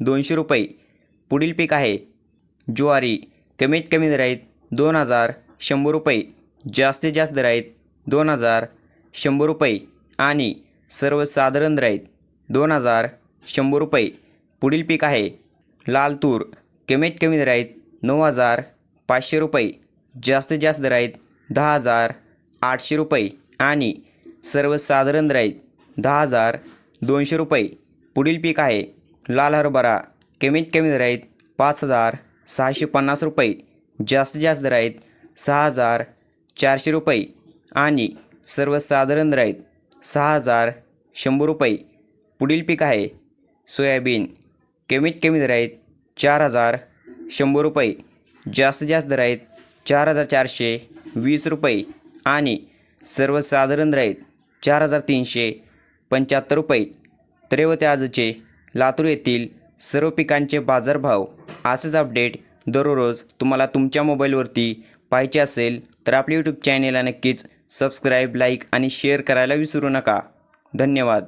दोनशे रुपये. पुढील पीक आहे. ज्वारी कमीत कमी दर आहेत दोन हजार शंभर रुपये. जास्तीत जास्त दर आहेत दोन हजार शंभर रुपये. आणि सर्वसाधारण दर आहेत दोन हजार शंभर रुपये. पुढील पीक आहे. लाल तूर कमीत कमी दर आहेत नऊ हजार पाचशे रुपये. जास्तीत जास्त दर आहेत दहा हजार आठशे रुपये. आणि सर्वसाधारण दर आहेत दहा हजार दोनशे रुपये. पुढील पीक आहे. लाल हरभरा कमीत कमी दर आहेत पाच हजार सहाशे पन्नास रुपये जास्तीत जास्त दर आहेत सहा हजार चारशे रुपये आणि सर्वसाधारण दर आहेत सहा हजार शंभर रुपये. पुढील पीक आहे सोयाबीन कमीत कमी दर आहेत चार हजार शंभर रुपये जास्तीत जास्त दर आहेत चार हजार चारशे वीस रुपये आणि सर्वसाधारण दर आहेत चार हजार तीनशे पंच्याहत्तर रुपये. तर आजचे लातूर येथील सर्व पिकांचे बाजारभाव असेच अपडेट दररोज तुम्हाला तुमच्या मोबाईलवरती पाहिजे असेल तर आपल्या यूट्यूब चॅनेलला नक्कीच सबस्क्राईब लाईक आणि शेअर करायला विसरू नका. धन्यवाद.